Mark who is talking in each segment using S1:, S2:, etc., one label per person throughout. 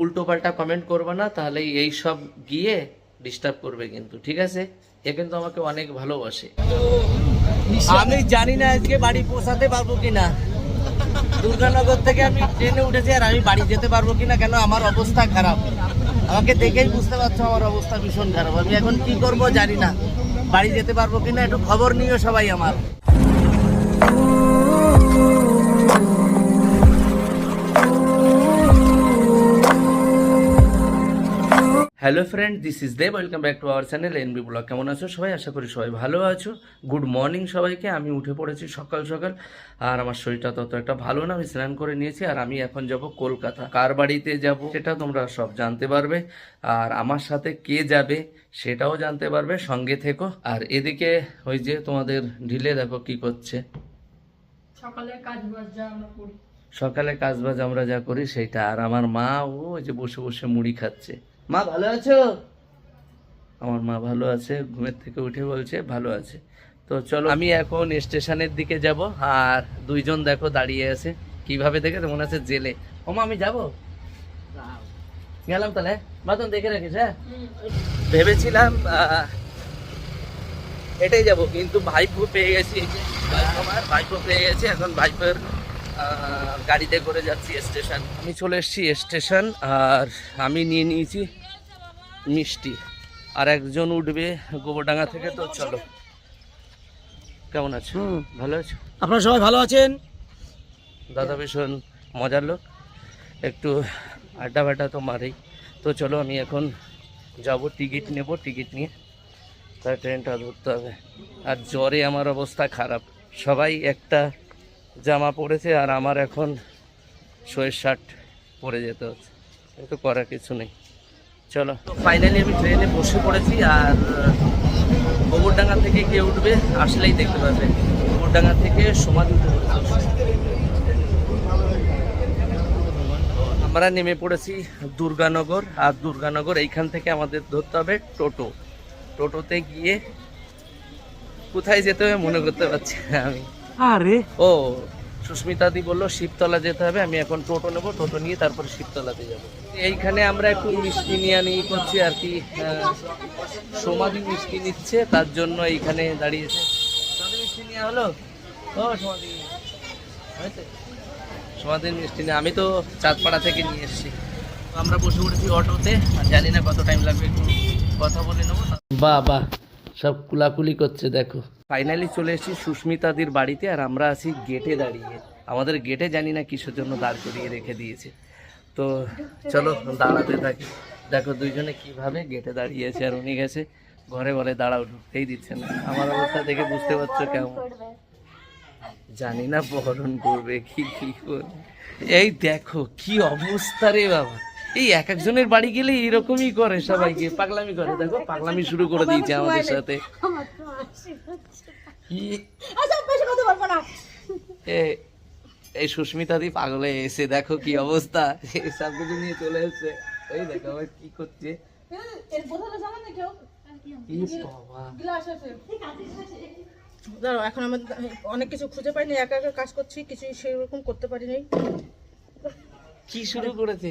S1: উল্টো পাল্টা কমেন্ট করবে না, তাহলে এই সব গিয়ে ডিস্টার্ব করবে কিন্তু, ঠিক আছে? এ কিন্তু আমাকে অনেক ভালোবাসে। আমি জানি না আজকে বাড়ি পৌঁছাতে পারব কিনা। দুর্গানগর থেকে আমি ট্রেনে উঠেছি আর আমি বাড়ি যেতে পারব কিনা, কেন আমার অবস্থা খারাপ। আমাকে দেখেই বুঝতে পারছ আমার অবস্থা ভীষণ খারাপ। আমি এখন কি করব জানি না। বাড়ি যেতে পারব কিনা, একটু খবর নিও সবাই আমার। Hello friend this is Dev welcome back to our channel N B blog কেমন আছো? সবাই আশা করি সবাই ভালো আছো। গুড মর্নিং সবাইকে। আমি উঠে পড়েছি সকাল সকাল। আর আমার শরীরটা তত একটা ভালো না আমি স্নান করে নিয়েছি। আর আমি এখন যাব কলকাতা। কার বাড়িতে যাব সেটা তোমরা সব জানতে পারবে। আর আমার সাথে কে যাবে সেটাও জানতে পারবে। সঙ্গে থেকো। আর এদিকে ওই যে তোমাদের ঢিলে দেখো কি করছে।
S2: সকালে কাজ বাজ আমরা করি।
S1: সকালে কাজবাজ আমরা যা করি সেটা। আর আমার মা ও ওই যে বসে বসে মুড়ি খাচ্ছে। মা ভালো আছো? আমার মা ভালো আছে ঘুমের থেকে উঠে বলছে ভালো আছে। তো চলো আমি এখন স্টেশনের দিকে যাব আর দুইজন দেখো দাঁড়িয়ে আছে। কীভাবে দেখে? মনে আছে জেলে। ও মা আমি যাব? গেলাম তাহলে বাতন দেখে রাখিস হ্যাঁ? ভেবেছিলাম এটাই যাব কিন্তু ভাইপো পেয়ে গেছি। আমার ভাইপো পেয়ে গেছি। এখন ভাইপোর গাড়িতে করে যাচ্ছি স্টেশন। আমি চলে এসেছি স্টেশন আর আমি নিয়ে নিয়েছি মিষ্টি। আর একজন উঠবে গোবরডাঙ্গা থেকে তো চলো। কেমন আছো? ভালো আছো।
S3: আপনারা সবাই ভালো আছেন?
S1: দাদা ভীষণ মজার লোক। একটু আড্ডা বাড্ডা তো মারেই। তো চলো আমি এখন যাব টিকিট নেব টিকিট নিয়ে। তার ট্রেনটা ধরতে হবে। আর জ্বরে আমার অবস্থা খারাপ। সবাই একটা জামা পরেছে আর আমার এখন শোয়ের শার্ট পরে যেতে হচ্ছে। কিন্তু করার কিছু নেই। চলো। ফাইনালি আমি ট্রেনে বসে পড়েছি আর গোবরডাঙ্গা থেকে কে উঠবে আসলেই দেখতে পাবে গোবরডাঙ্গা থেকে সমাধি আমরা নেমে পড়েছি দুর্গানগর আর দুর্গানগর এইখান থেকে আমাদের ধরতে হবে টোটো। টোটোতে গিয়ে কোথায় যেতে হবে মনে করতে পারছি না আমি।
S3: আরে!
S1: ও সুস্মিতা দি বলল, শিবতলা যেতে হবে, আমি এখন টোটো নেব, টোটো নিয়ে তারপরে শিবতলাতে যাব। এইখানে আমরা একটু মিষ্টি নিয়ে নিয়ে করছি আর কি সমাধি মিষ্টি নিচ্ছে, তার জন্য এইখানে দাঁড়িয়েছে। সমাধি মিষ্টি নেওয়া হলো? ও সমাধি হয়েছে? সমাধির মিষ্টি নিয়ে আমি তো চাঁদপাড়া থেকে নিয়ে এসেছি। আমরা বসে পড়েছি অটোতে জানি না কত টাইম লাগবে, একটু কথা বলে নেব। বাহ বাহ, সব কুলাকুলি করছে, দেখো। ফাইনালি চলে এসেছি সুস্মিতাদির বাড়িতে আর আমরা আছি গেটে দাঁড়িয়ে। আমাদের গেটে জানি না কিসের জন্য দাঁড় করিয়ে রেখে দিয়েছে। তো চলো, দাঁড়াতে থাকি। দেখো দুইজনে কীভাবে গেটে দাঁড়িয়েছে আর উনি গেছে। ঘরে ঘরে দাঁড়াও, ঢুকতেই দিচ্ছে না। আমার অবস্থা দেখে বুঝতে পারছ কেমন। জানি না বরণ করবে কি কি করবে। এই দেখো, কি অবস্থা রে বাবা। এই এক একজনের বাড়ি গেলে এরকমই করে সবাইকে পাগলামি করে। দেখো পাগলামি শুরু করে দিয়েছে আমাদের সাথে। কি এই সুস্মিতা দি পাগলে এসে দেখো কি অবস্থা। সব কিছু নিয়ে চলে এসছে। এই দেখো আবার কি করছে।
S2: দাঁড়াও এখন আমার অনেক কিছু খুঁজে পাইনি একা একা কাজ করছি কিছু সেরকম করতে পারিনি।
S1: কি শুরু করেছে?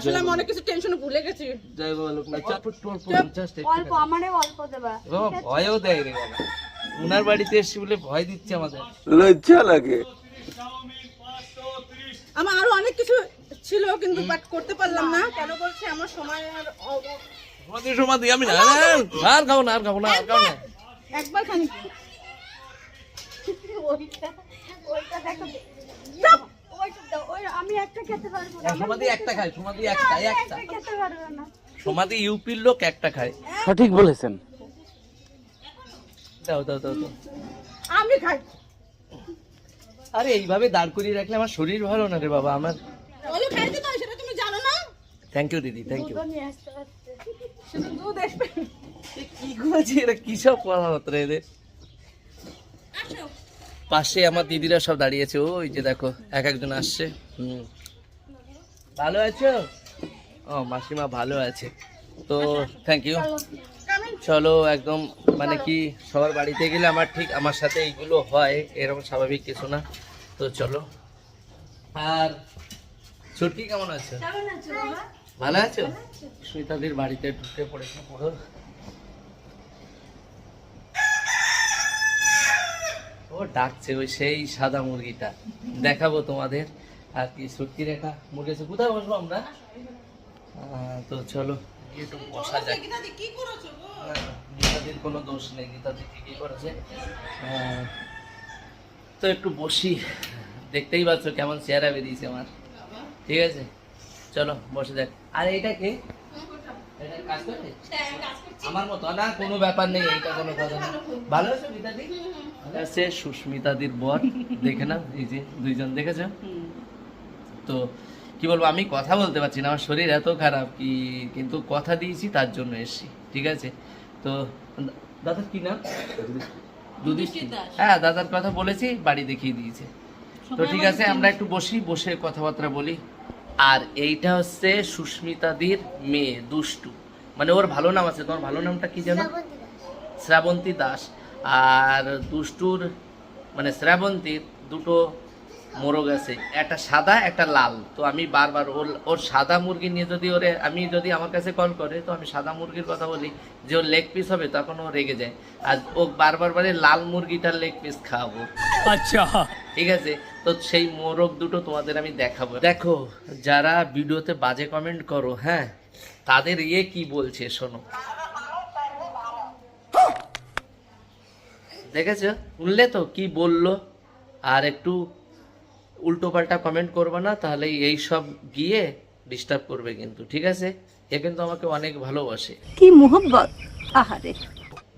S2: আসলে আমি অনেক কিছু টেনশন ভুলে গেছি।
S1: জয় বাবা লোকনাথ চাপ। টোর জাস্ট
S4: অল্প আমারও অল্প দেবা।
S1: বাবা ভয়ও দেয় রে বাবা। উনার বাড়িতে এসছি বলে ভয় দিচ্ছে আমাদের।
S2: আমার আরও অনেক কিছু ছিল কিন্তু বাট করতে পারলাম না। কেন বলছি? আমার সময় আর অভাব।
S1: সমাধি সমাধি আমি না আর খাব না আর খাব না আর খাব না।
S2: একবার খানি
S4: ওইটা ওইটা দেখো। আমি একটা খেতে পারব না।
S1: সমাধি একটা খায় সমাধি একটা একটা।
S4: একটা খেতে পারব না।
S1: সমাধি ইউপির লোক একটা খায়।
S3: সঠিক বলেছেন।
S1: দাও দাও দাও দাও।
S2: আমি খাই।
S1: আরে এইভাবে দাঁড় করিয়ে রাখলে আমার শরীর ভালো না রে বাবা আমার
S2: বলে
S1: থ্যাংক ইউ দিদি থ্যাংক ইউ
S2: শুধু দুধ আসবে।
S1: কি করছি এরা কি সব কথাবার্তা এদের পাশে আমার দিদিরা সব দাঁড়িয়েছে। ওই যে দেখো এক একজন আসছে। হুম। ভালো আছো? ও মাসিমা ভালো আছে। তো থ্যাংক ইউ চলো একদম মানে কি সবার বাড়িতে গেলে আমার ঠিক আমার সাথে এইগুলো হয় এরকম স্বাভাবিক কিছু না। তো চলো। আর ছুটকি কেমন আছে? ভালো আছো? সুমিতাদের বাড়িতে ঢুকে পড়েছে পুরো। ও ডাকছে ওই সেই সাদা মুরগিটা। দেখাবো তোমাদের। আর কি সত্যি রেখা মুরগি আছে কোথায় বসবো আমরা? তো চলো। একটু বসা যাক? গীতাদির কোনো দোষ নেই, গীতাদি ঠিকই করেছে। তো একটু বসি। দেখতেই পাচ্ছ কেমন চেহারা বেরিয়েছে আমার। ঠিক আছে? চলো, বসে যাক। আর এইটা কে? এটা কাজ আমার মতো না কোনো ব্যাপার নেই কোনো কথা না ভালো আছো গীতাদি? ভালো সুস্মিতাদির বর দেখে না এই যে দুইজন দেখেছ? তো কি বলব আমি কথা বলতে পারছি না আমার শরীর এত খারাপ কি কিন্তু কথা দিয়েছি তার জন্য এসেছি ঠিক আছে? তো দাদার কি নাম? হ্যাঁ দাদার কথা বলেছি বাড়ি দেখিয়ে দিয়েছে। তো ঠিক আছে আমরা একটু বসি বসে কথাবার্তা বলি। আর এইটা হচ্ছে সুস্মিতাদির মেয়ে দুষ্টু। মানে ওর ভালো নাম আছে তোমার ভালো নামটা কি জানো? শ্রাবন্তী দাস। আর দুষ্টুর মানে শ্রাবন্তীর দুটো মোরগ আছে একটা সাদা একটা লাল। তো আমি বারবার ওর ওর সাদা মুরগি নিয়ে যদি ওরে আমি যদি আমার কাছে কল করে তো আমি সাদা মুরগির কথা বলি। যে ওর লেগ পিস হবে তখন ও রেগে যায়। আর ও বারবার বারে লাল মুরগিটার লেগ পিস খাওয়াবো।
S3: আচ্ছা।
S1: ঠিক আছে? তো সেই মোরগ দুটো তোমাদের আমি দেখাবো। দেখো যারা ভিডিওতে বাজে কমেন্ট করো হ্যাঁ তাদের ইয়ে কি বলছে শোনো। দেখেছ? শুনলে তো? কি বলল? আর একটু উল্টো পাল্টা কমেন্ট করবে না তাহলে এই সব গিয়ে ডিস্টার্ব করবে কিন্তু ঠিক আছে? এ কিন্তু আমাকে অনেক ভালোবাসে।
S4: কি মোহব্বত? আহারে।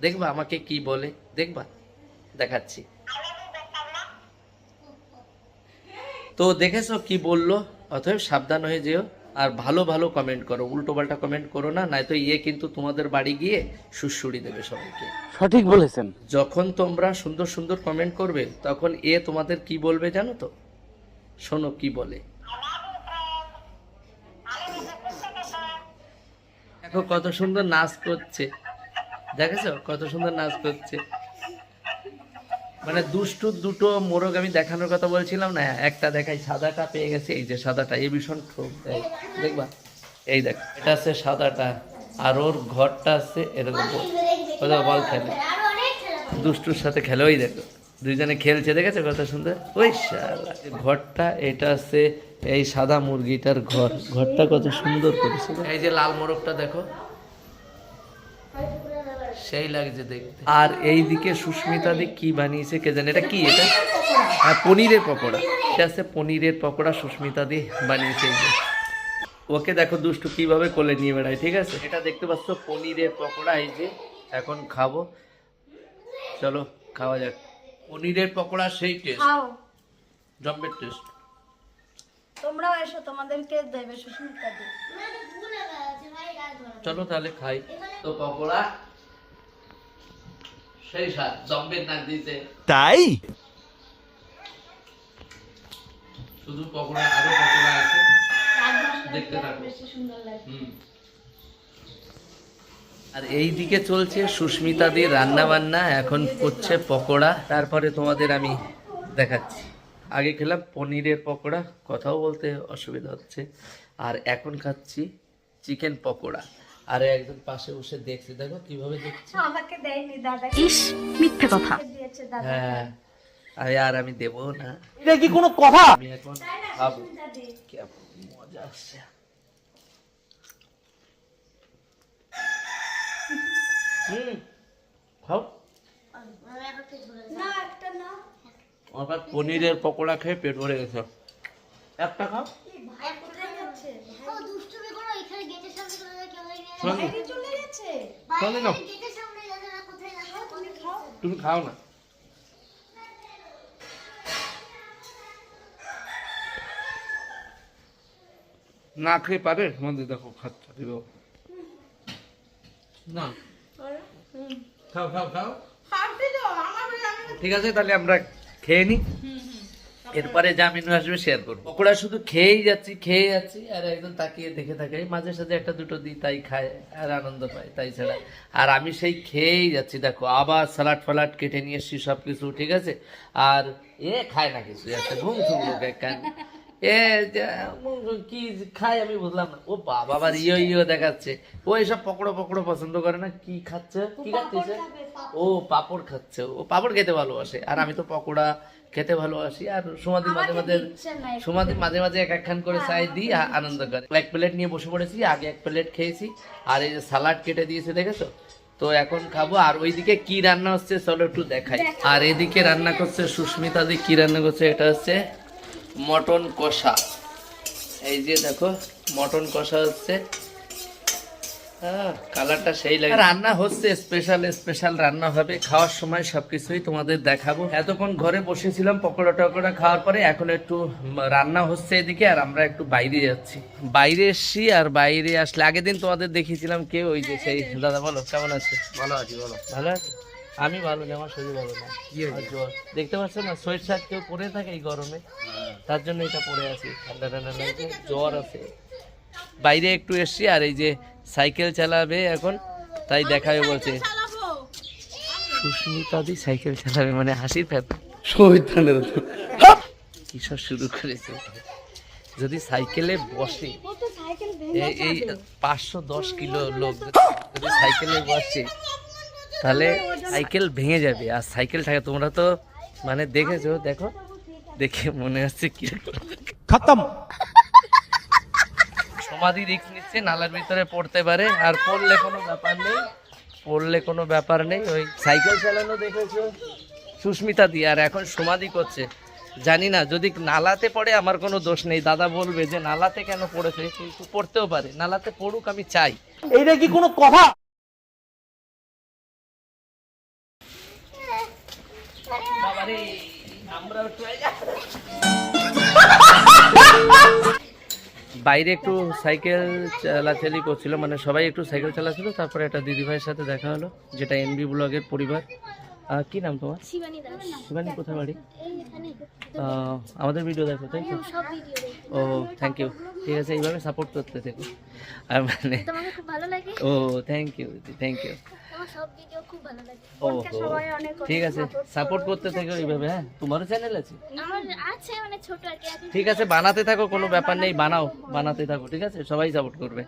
S1: দেখবা আমাকে কি বলে দেখবা? দেখাচ্ছি। তো দেখেছ কি বলল? অতএব সাবধান হয়ে যেও আর ভালো ভালো কমেন্ট করো উল্টো পাল্টা কমেন্ট করো না নয়তো ইয়ে কিন্তু তোমাদের বাড়ি গিয়ে সুড়সুড়ি দেবে সবাইকে।
S3: সঠিক বলেছেন।
S1: যখন তোমরা সুন্দর সুন্দর কমেন্ট করবে তখন এ তোমাদের কি বলবে জানো তো? শোনো কি বলে? দেখো কত সুন্দর নাচ করছে। দেখেছ? কত সুন্দর নাচ করছে। মানে দুষ্টু দুটো মোরগ আমি দেখানোর কথা বলছিলাম না, একটা দেখাই, সাদাটা পেয়ে গেছে। এই যে সাদাটা, এই ভীষণ ঠোক দেয় দেখবা? এই দেখ, এটা আছে সাদাটা, আর ওর ঘরটা আছে এরকম। বল খেলে। দুষ্টুর সাথে খেলে দেখো। দুইজনে খেলছে দেখেছে কত সুন্দর ওই ঘরটা এটা আছে এই সাদা মুরগিটার ঘর। ঘরটা কত সুন্দর করেছে। এই যে লাল মোরগটা দেখো। সেই লাগছে দেখতে। আর এই দিকে সুস্মিতা দি কি বানিয়েছে কে জানে এটা কি এটা? হ্যাঁ পনিরের পকোড়া। এটা আছে পনিরের পকোড়া সুস্মিতা দি বানিয়েছে ওকে দেখো দুষ্টু কীভাবে কোলে নিয়ে বেড়ায় ঠিক আছে? এটা দেখতে পাচ্ছ পনিরের পকোড়া এই যে এখন খাব। চলো খাওয়া যাক। পনিরের পকোড়া সেই টেস্ট
S4: খাও।
S1: জম্বের টেস্ট
S4: তোমরাও এসো তোমাদেরকে দেবে সুস্মিতা দি।
S1: চলো তাহলে খাই। তো পকোড়া সেই স্বাদ জম্বের নাক দিতে।
S3: তাই?
S1: শুধু পকোড়া আরও পকোড়া আছে। দেখতে থাকো।
S4: বেশি সুন্দর লাগে।
S1: হুম। আর এই দিকে চলছে সুস্মিতা দি রান্না বান্না এখন করছে পকোড়া। তারপরে তোমাদের আমি দেখাচ্ছি। আগে খেলাম পনিরের পকোড়া কথাও বলতে অসুবিধা হচ্ছে। আর এখন খাচ্ছি চিকেন পকোড়া। আর একজন পাশে বসে দেখছে দেখো কীভাবে দেখছি।
S4: আমাকে দেয়নি দাদা।
S5: ইস মিথ্যে কথা।
S4: দিয়েছে দাদা।
S1: হ্যাঁ আরে আর আমি দেবো না।
S3: এটা কি কোনো কথা?
S1: আমি এখন খাব।
S4: দাদি
S1: কেমন মজা আসছে। হুম খাও।
S4: না
S1: আমার পনিরের পকোড়া খেয়ে পেট ভরে গেছে। একটা খাও।
S4: তুমি খাও।
S1: না। না খেয়ে পারে? আমাদের দেখো খাচ্ছা দিব না। খাও খাও খাও। ঠিক আছে তাহলে আমরা খেয়ে নিই এরপরে যা মেনু আসবে শেয়ার করব। পকোড়া শুধু খেয়েই যাচ্ছি খেয়ে যাচ্ছি আর একদম তাকিয়ে দেখে থাকে। মাঝে সাঝে একটা দুটো দিই তাই খায় আর আনন্দ পায় তাই ছাড়া। আর আমি সেই খেয়েই যাচ্ছি দেখো আবার সালাড ফালাড কেটে নিয়ে এসছি সব কিছু ঠিক আছে? আর এ খায় না কিছু একটা ঘুম ঘুম লোক এ কি খায় আমি বুঝলাম না। ও বাবা আবার ইয়ো ইয়ো দেখাচ্ছে। ও এসব পকোড়া পকোড়া পছন্দ করে না? কি খাচ্ছে? কি খাচ্ছে? ও পাপড় খাচ্ছে। ও পাপড় খেতে ভালোবাসে। আর আমি তো পকোড়া খেতে ভালোবাসি। আর সমাধি মাঝে মাঝে সমাধি মাঝে মাঝে এক একখান করে চাই দিই আনন্দ করে। এক প্লেট নিয়ে বসে পড়েছি আগে এক প্লেট খেয়েছি। আর এই যে সালাড কেটে দিয়েছে দেখেছ? তো এখন খাব। আর ওইদিকে কি রান্না হচ্ছে চলো একটু দেখাই। আর এদিকে রান্না করছে সুস্মিতা দি কি রান্না করছে? এটা হচ্ছে মটন কষা। এই যে দেখো মটন কষা হচ্ছে। হ্যাঁ কালারটা সেই লাগে। রান্না হচ্ছে স্পেশাল স্পেশাল রান্না হবে। খাওয়ার সময় সবকিছুই তোমাদের দেখাবো। এতক্ষণ ঘরে বসেছিলাম পকোড়া টকোড়া খাওয়ার পরে এখন একটু রান্না হচ্ছে এদিকে আর আমরা একটু বাইরে যাচ্ছি। বাইরে এসছি আর বাইরে আসলে আগের দিন তোমাদের দেখিয়েছিলাম কে ওই যে সেই দাদা বলো কেমন আছে? ভালো আছি বলো। ভালো আছে? আমি ভালো নেই আমার শরীর ভালো না জ্বর। দেখতে পাচ্ছ না শরীর শাক কেউ পরে থাকে এই গরমে? তার জন্য এটা পরে আছি। ঠান্ডা ঠান্ডা লাগছে জ্বর আছে। বাইরে একটু এসছি আর এই যে সাইকেল চালাবে এখন তাই দেখাবে বলছে।
S2: চালাবো।
S1: সুস্মিতা দি সাইকেল চালাবে মানে হাসির ব্যাপার কিসব শুরু করেছে। যদি সাইকেলে বসে এই পাঁচশো দশ কিলো লোক যদি সাইকেলে বসে তাহলে সাইকেল ভেঙে যাবে আর সাইকেলটাকে তোমরা তো মানে দেখেছ দেখো দেখে মনে হচ্ছে কি
S3: খতম।
S1: সমাধি রিক্স নিচ্ছে নালার ভিতরে পড়তে পারে আর পড়লে কোনো ব্যাপার নেই পড়লে কোনো ব্যাপার নেই ওই সাইকেল চালানো দেখেছ? সুস্মিতা দি আর এখন সমাধি করছে। জানি না যদি নালাতে পড়ে আমার কোনো দোষ নেই দাদা বলবে যে নালাতে কেন পড়েছে কিন্তু পড়তেও পারে নালাতে পড়ুক আমি চাই।
S3: এইটা কি কোনো কথা?
S1: বাইরে একটু সাইকেল চালাচালি করছিল মানে সবাই একটু সাইকেল চালাচ্ছিল তারপরে একটা দিদি ভাইয়ের সাথে দেখা হলো যেটা এনবি ব্লগের পরিবার। কি নাম তোমার?
S4: শিবানী
S1: কোথায় বাড়ি? আমাদের ভিডিও দেখো তাই ও থ্যাংক ইউ ঠিক আছে এইভাবে সাপোর্ট করতে থেকো। আর মানে ও থ্যাংক ইউ থ্যাংক ইউ ঠিক আছে সাপোর্ট করতে থাকো এইভাবে হ্যাঁ? তোমারও চ্যানেল আছে? ঠিক আছে বানাতে থাকো কোনো ব্যাপার নেই বানাও বানাতে থাকো ঠিক আছে? সবাই সাপোর্ট করবে।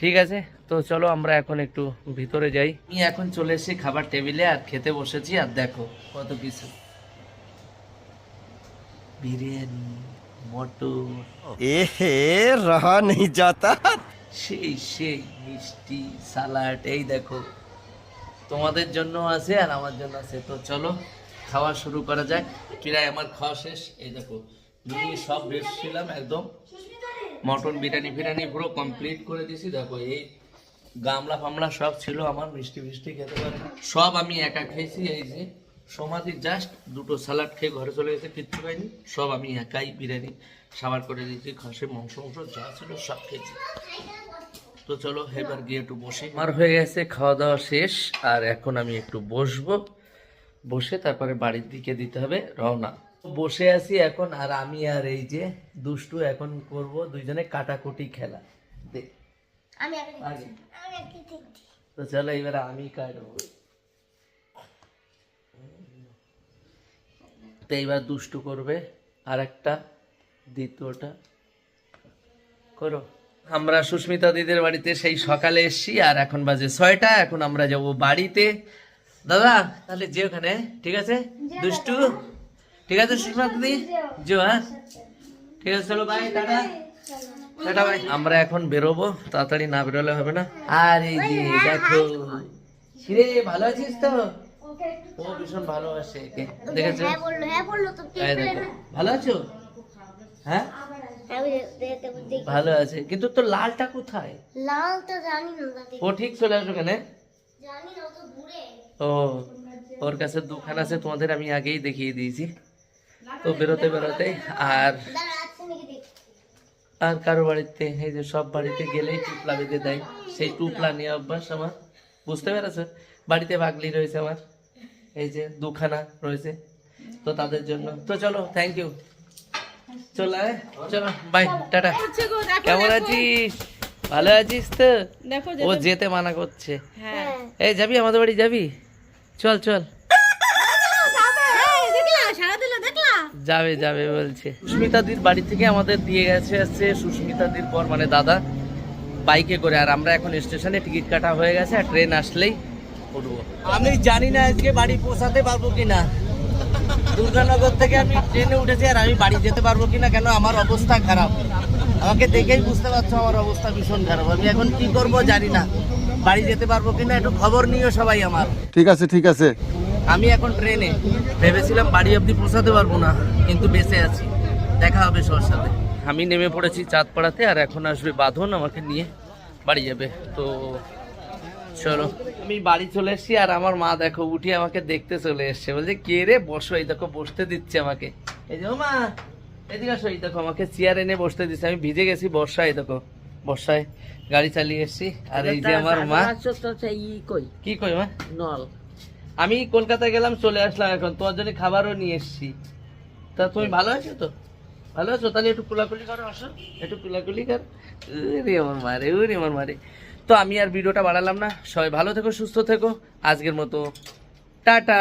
S1: ঠিক আছে তো চলো আমরা এখন একটু ভিতরে যাই। আমি এখন চলে এসেছি খাবার টেবিলে আর খেতে বসেছি আর দেখো কত কিছু। বিরিয়ানি মটন
S5: এ হে নেই যাতা
S1: সেই সেই মিষ্টি সালাড এই দেখো। তোমাদের জন্য আছে আর আমার জন্য আছে। তো চলো, খাওয়া শুরু করা যাক। প্রায় আমার খাওয়া শেষ? এই দেখো নিয়ে সব ছিলাম একদম। মটন বিরিয়ানি ফিরিয়ানি পুরো কমপ্লিট করে দিয়েছি। দেখো, এই গামলা ফামলা সব ছিল আমার, মিষ্টি মিষ্টি খেতে পারে। সব আমি একা খেয়েছি, এই যে সমাধি জাস্ট দুটো স্যালাড খেয়ে ঘরে চলে গেছে, কিচ্ছু খাইনি। সব আমি একাই বিরিয়ানি সাবার করে দিয়েছি খাসে মাংস মাংস যা ছিল সব খেয়েছি। তো চলো এবার গিয়ে একটু বসে। আমার হয়ে গেছে খাওয়া দাওয়া শেষ আর এখন আমি একটু বসবো। বসে তারপরে বাড়ির দিকে দিতে হবে রওনা। বসে আছি এখন আর আমি আর এই যে দুষ্টু এখন করব দুইজনে কাটাকুটি খেলা।
S4: আমি দেখছি
S1: তো চলো এবার আমি কাটবো। তো এইবার দুষ্টু করবে আর একটা দ্বিতীয়টা। করো। আমরা সুস্মিতা দিদির বাড়িতে সেই সকালে এসছি আর এখন বাজে ছয়টা এখন আমরা যাব বাড়িতে। দাদা তাহলে যে ওখানে ঠিক আছে? দুষ্টু ঠিক আছে সুস্মিতা দিদি? যে হ্যাঁ? ঠিক আছে চলো বাই দাদা ভাই আমরা এখন বেরোবো তাড়াতাড়ি না বেরোলে হবে না। আর এই যে দেখো। কিরে ভালো আছিস তো? ও ভীষণ ভালোবাসে একে। দেখেছ?
S4: হ্যাঁ বলল হ্যাঁ
S1: ভালো আছো? হ্যাঁ? ভালো আছে। কিন্তু তোর লালটা কোথায়?
S4: লাল তো জানি না দাদি
S1: ও ঠিক চলে আসো কেন?
S4: জানি না ও তো ঘুরে
S1: ও ওর কাছে দোকান আছে তোমাদের আমি আগেই দেখিয়ে দিয়েছি। তো বেরোতে বেরোতে আর আর কারও বাড়িতে এই যে সব বাড়িতে গেলেই টুপলা বেঁধে দেয়। সেই টুপলা নিয়ে অভ্যাস আমার। বুঝতে পেরেছ? বাড়িতে বাগলি রয়েছে আমার। এই যে দুখানা রয়েছে। তো তাদের জন্য তো চলো থ্যাংক ইউ চলো বাই টাটা। কেমন আছিস? ভালো আছিস তো? ও
S2: যেতে-
S1: মানা করছে।
S2: হ্যাঁ।
S1: এই যাবি আমাদের বাড়ি? যাবি? চল চল। যাবে যাবে বলছে। সুস্মিতাদির বাড়ি থেকে আমাদের দিয়ে গেছে আসছে সুস্মিতাদির পর মানে দাদা। বাইকে করে আর আমরা এখন স্টেশনে টিকিট কাটা হয়ে গেছে আর ট্রেন আসলেই উঠবো। আমি জানি না আজকে বাড়ি পৌঁছাতে পারব কিনা। দুর্গানগর থেকে আমি ট্রেনে উঠেছি আর আমি বাড়ি যেতে পারব কিনা কেন? আমার অবস্থা খারাপ। আমাকে দেখেই বুঝতে পারছ আমার অবস্থা ভীষণ খারাপ। আমি এখন কি করব জানি না। বাড়ি যেতে পারব কিনা একটু খবর নিও সবাই আমার।
S6: ঠিক আছে ঠিক আছে।
S1: আমি এখন ট্রেনে। ভেবেছিলাম বাড়ি অবধি পৌঁছাতে পারব না কিন্তু বেঁচে আছি। দেখা হবে সবার সাথে। আমি নেমে পড়েছি চাঁদপাড়াতে আর এখন আসবে বাঁধন আমাকে নিয়ে বাড়ি যাবে। তো চলো। আমি বাড়ি চলে এসেছি আর আমার মা দেখো উঠে আমাকে দেখতে চলে এসছে। বলছে কে রে? বসো এই দেখো বসতে দিচ্ছে আমাকে। এই যে মা এদিকে আসো এই দেখো আমাকে চেয়ার এনে বসতে দিচ্ছে। আমি ভিজে গেছি বর্ষায় দেখো বর্ষায় গাড়ি চালিয়ে এসেছি। আর এই যে আমার মা কি কই মা?
S7: নল।
S1: আমি কলকাতায় গেলাম চলে আসলাম এখন। তোমার জন্য খাবারও নিয়ে এসেছি। তা তুমি ভালো আছো তো? ভালো আছো? তাহলে একটু কুলাকুলি করো আসো। একটু কুলাকুলি কর। রে আমার মারে ও রে আমার মারে তো আমি আর ভিডিওটা বাড়ালাম না। সবাই ভালো থেকো সুস্থ থেকো। আজকের মতো টাটা!